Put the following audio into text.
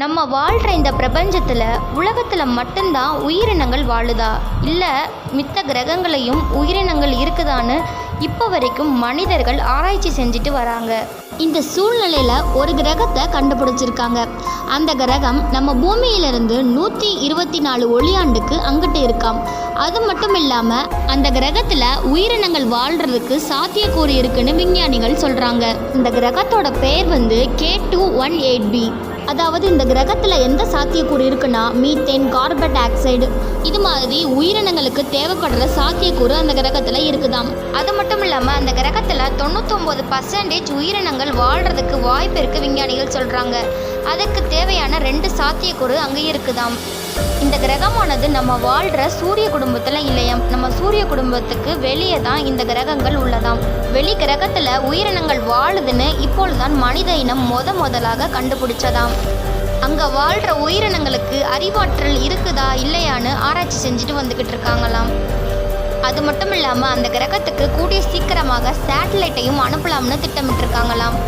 நம்ம வாழ்கிற இந்த பிரபஞ்சத்தில் உலகத்தில் மட்டும்தான் உயிரினங்கள் வாழுதா? இல்லை மித்த கிரகங்களையும் உயிரினங்கள் இருக்குதான்னு இப்போ வரைக்கும் மனிதர்கள் ஆராய்ச்சி செஞ்சுட்டு வராங்க. இந்த சூழ்நிலையில் ஒரு கிரகத்தை கண்டுபிடிச்சிருக்காங்க. அந்த கிரகம் நம்ம பூமியிலிருந்து நூற்றி இருபத்தி நாலு ஒளியாண்டுக்கு அங்கிட்டு இருக்காம். அது மட்டும் இல்லாமல் அந்த கிரகத்தில் உயிரினங்கள் வாழ்கிறதுக்கு சாத்தியக்கூறு இருக்குன்னு விஞ்ஞானிகள் சொல்கிறாங்க இந்த கிரகத்தோட பேர் வந்து K two one eight B. அதாவது இந்த கிரகத்தில் எந்த சாத்தியக்கூறு இருக்குன்னா மீத்தேன் கார்பன் டை ஆக்சைடு இது மாதிரி உயிரினங்களுக்கு தேவைப்படுற சாத்தியக்கூறு அந்த கிரகத்தில் இருக்குதாம். அது மட்டும் இல்லாமல் அந்த கிரகத்தில் தொண்ணூத்தொம்பது பர்சன்டேஜ் உயிரினங்கள் வாழ்கிறதுக்கு வாய்ப்பு இருக்குது விஞ்ஞானிகள் சொல்கிறாங்க அதுக்கு தேவையான ரெண்டு சாத்தியக்கூறு அங்கே இருக்குதாம். இந்த கிரகமானது நம்ம வாழ்கிற சூரிய குடும்பத்தில் இல்லையாம். நம்ம சூரிய குடும்பத்துக்கு வெளியே தான் இந்த கிரகங்கள் உள்ளதாம். வெளி கிரகத்தில் உயிரினங்கள் வாழுதுன்னு இப்பொழுதுதான் மனித இனம் முத முதலாக கண்டுபிடிச்சதாம். அங்கே வாழ்கிற உயிரினங்களுக்கு அறிவாற்றல் இருக்குதா இல்லையான்னு ஆராய்ச்சி செஞ்சுட்டு வந்துக்கிட்டு இருக்காங்களாம். அது மட்டும் இல்லாமல் அந்த கிரகத்துக்கு கூடிய சீக்கிரமாக சேட்டலைட்டையும் அனுப்பலாம்னு திட்டமிட்டிருக்காங்களாம்.